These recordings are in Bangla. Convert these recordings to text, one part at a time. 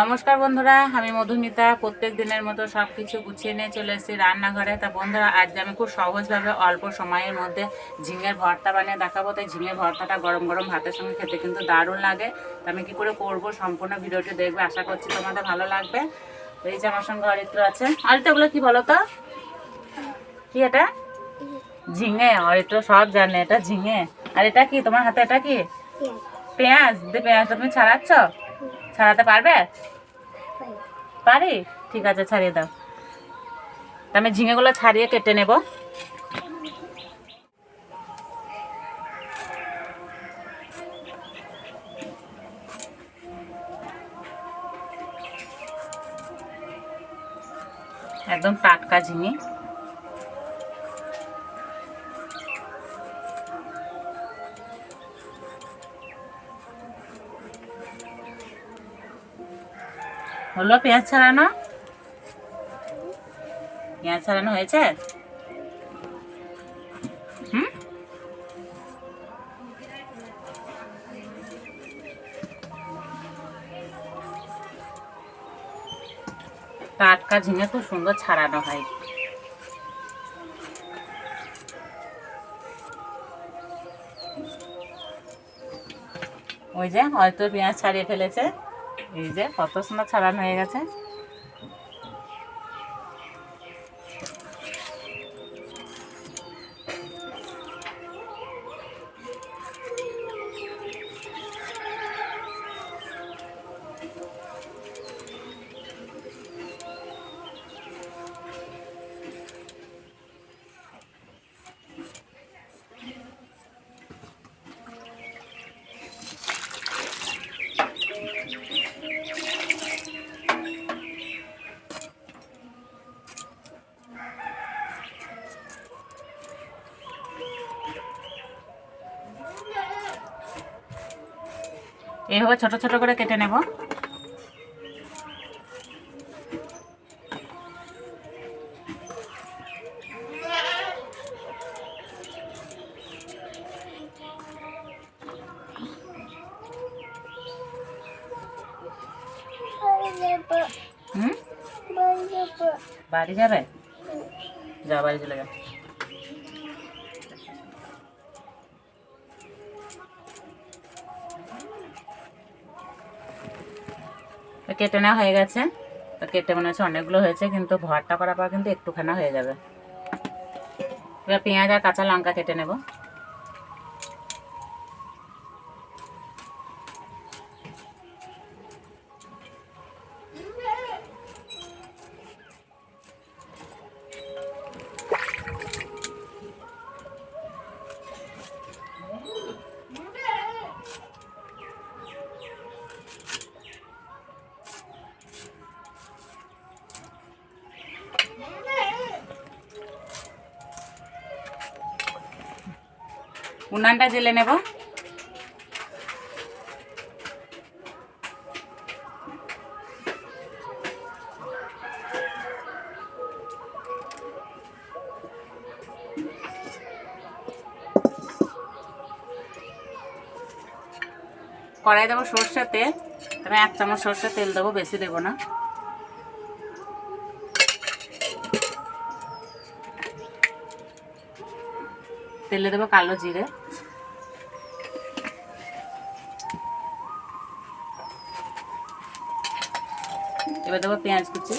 নমস্কার বন্ধুরা আমি মধুমিতা। প্রত্যেক দিনের মতো সব কিছু গুছিয়ে নিয়ে চলে এসেছি রান্নাঘরে। তা বন্ধুরা আজকে আমি খুব সহজভাবে অল্প সময়ের মধ্যে ঝিঙের ভর্তা বানিয়ে দেখাবো। তাই ঝিঙের ভর্তাটা গরম গরম ভাতের সঙ্গে খেতে কিন্তু দারুণ লাগে। তা আমি কী করে করব সম্পূর্ণ ভিডিওটি দেখবে আশা করছি তোমাদের ভালো লাগবে। এই যে আমার সঙ্গে অরিত্র আছে। অরিত্র ওগুলো কী বলো তো? কি এটা? ঝিঙে অরিত্র সব জানে। এটা ঝিঙে। আর এটা কি? তোমার হাতে এটা কি? পেঁয়াজ। পেঁয়াজটা তুমি ছাড়াচ্ছ? ছাড়াতে পারবে? পারি। ঠিক আছে ছাড়িয়ে দাও। আমি ঝিঙেগুলো ছাড়িয়ে কেটে নেব। একদম টাটকা ঝিঙে। হলো পেঁয়াজ ছাড়ানো? পেঁয়াজ ছাড়ানো হয়েছে? হুম? টাটকা ঝিঙে খুব সুন্দর ছাড়ানো হয়। ওই যে হয়তো পেঁয়াজ ছাড়িয়ে ফেলেছে। এই যে কত সুন্দর ছাড়ানো হয়ে গেছে। এইভাবে ছোট ছোট করে কেটে নেব। বাড়ি যাবে? যা বাড়ি চলে যাও তো কেটে নেওয়া হয়ে গেছে। তো কেটে মনে হচ্ছে অনেকগুলো হয়েছে, কিন্তু ভরটা করার পর কিন্তু একটুখানা হয়ে যাবে। এবার পেঁয়াজ আর কাঁচা লঙ্কা কেটে নেব। উনানটা জেলে নেব। কড়াই দেবো সর্ষের তেল। আমি এক চামচ সর্ষের তেল দেবো, বেশি দেবো না। তেলে দেবো কালো জিরে। এবার দেবো পেঁয়াজ কুচি,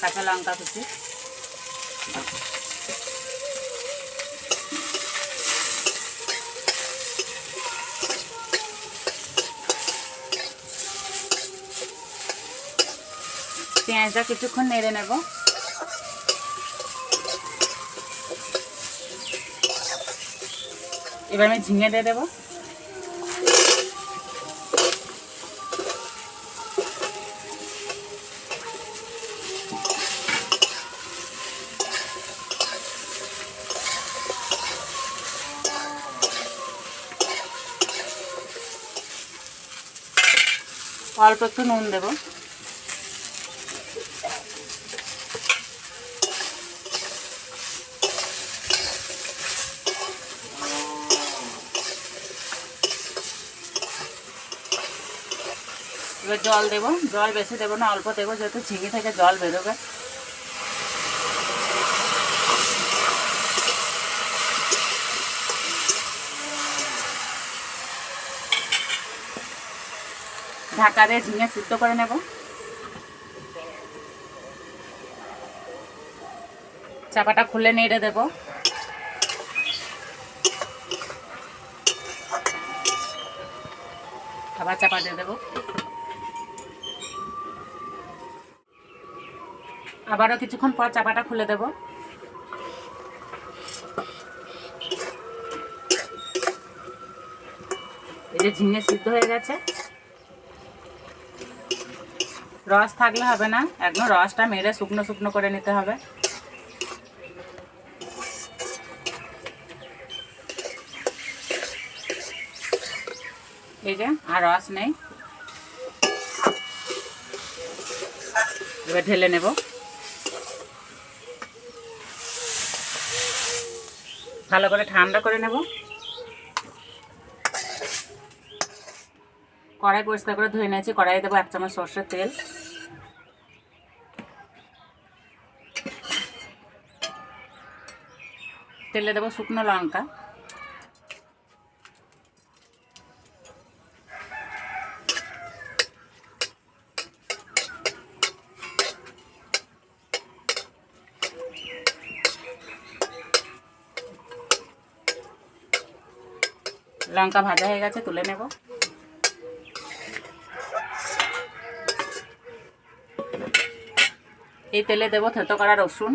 কাঁচা লঙ্কা কুচি। পেঁয়াজটা কিছুক্ষণ নেড়ে নেব। এবার আমি ঝিঙে দিয়ে দেবো। অল্প একটু নুন দেব। এবার জল দেবো, জল বেশি দেবো না, অল্প দেবো, যেহেতু ঝিঙে থেকে জল বেরোবে। ঢাকা দিয়ে ঝিঙে সিদ্ধ করে নেব। চাপাটা খুলে নেড়ে দেবো। আবার চাপা দিয়ে দেবো। আবারও কিছুক্ষণ পর চাপাটা খুলে দেবো। এই যে ঝিঙে সিদ্ধ হয়ে গেছে। রস থাকলে হবে না। একদম রসটা মেরে শুকনো শুকনো করে নিতে হবে। এই যে, আর রস নেই। এবার ঢেলে নেব। ভালো করে ঠান্ডা করে নেব। কড়াই পরিষ্কার করে ধুয়ে নিয়েছি কড়াই দেবো এক চামচ সর্ষের তেল। তেলে দেবো শুকনো লঙ্কা। লঙ্কা ভাজা হয়ে গেছে, তুলে নেব। এই তেলে দেবো থেতো করা রসুন।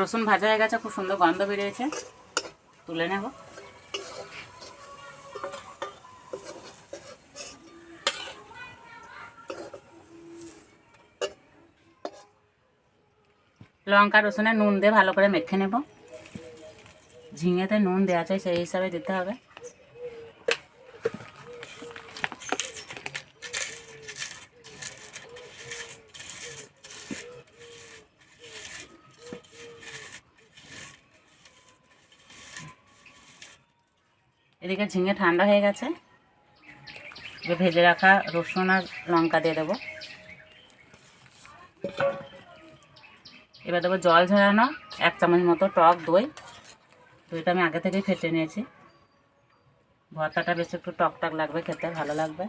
রসুন ভাজা হয়ে গেছে, খুব সুন্দর গন্ধ বেরিয়েছে। তুলে নেব। লঙ্কা রসুনে নুন দিয়ে ভালো করে মেখে নেব। ঝিঙেতে নুন দেওয়া চাই সেই হিসাবে দিতে হবে। এদিকে ঝিঙে ঠান্ডা হয়ে গেছে। ভেজে রাখা রসুন আর লঙ্কা দিয়ে দেবো। এবার দেবো জল ঝরানো, এক চামচ মতো টক দই। দইটা আমি আগে থেকেই ফেটে নিয়েছি। ভর্তাটা বেশ একটু টক টক লাগবে, খেতে ভালো লাগবে।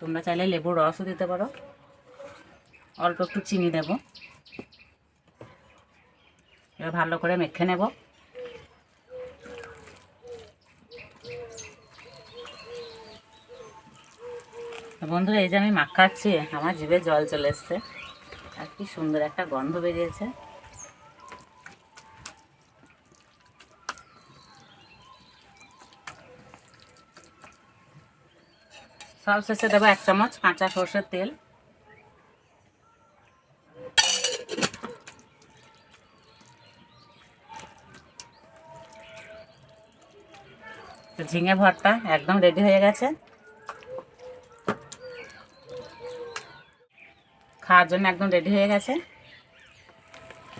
তোমরা চাইলে লেবুর রসও দিতে পারো। অল্প একটু চিনি দেব। এবার ভালো করে মেখে নেব। বন্ধুরা, এই যে আমি মাখাচ্ছি, আমার জিভে জল চলে এসছে। কি সুন্দর একটা গন্ধ বেরিয়েছে। সব শেষে দেবো এক চামচ কাঁচা সর্ষের তেল। ঝিঙে ভর্তা একদম রেডি হয়ে গেছে। খাওয়ার জন্য একদম রেডি হয়ে গেছে।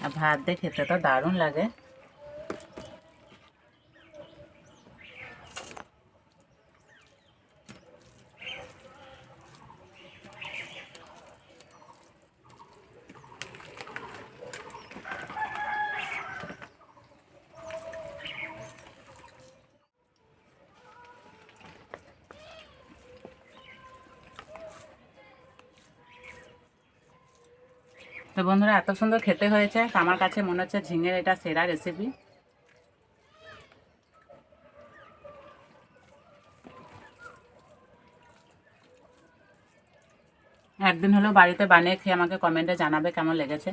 আর ভাত দিয়ে খেতে তো দারুণ লাগে। তো বন্ধুরা, এত সুন্দর খেতে হয়েছে। আমার কাছে মনে হচ্ছে ঝিঙের এটা সেরা রেসিপি একদিন হলেও বাড়িতে বানিয়ে খেয়ে আমাকে কমেন্টে জানাবে কেমন লেগেছে।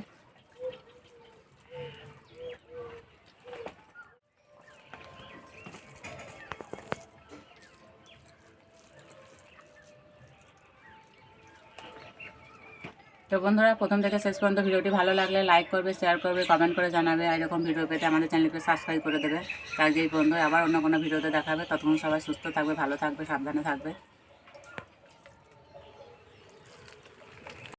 তো বন্ধুরা, প্রথম থেকে শেষ পর্যন্ত ভিডিওটি ভালো লাগলে লাইক করবে শেয়ার করবে কমেন্ট করে জানাবে এরকম ভিডিও পেতে আমাদের চ্যানেলকে সাবস্ক্রাইব করে দেবে। তার যেই বন্ধু আবার অন্য কোনো ভিডিওতে দেখাবে। ততক্ষণ সবাই সুস্থ থাকবে, ভালো থাকবে, সাবধানে থাকবে।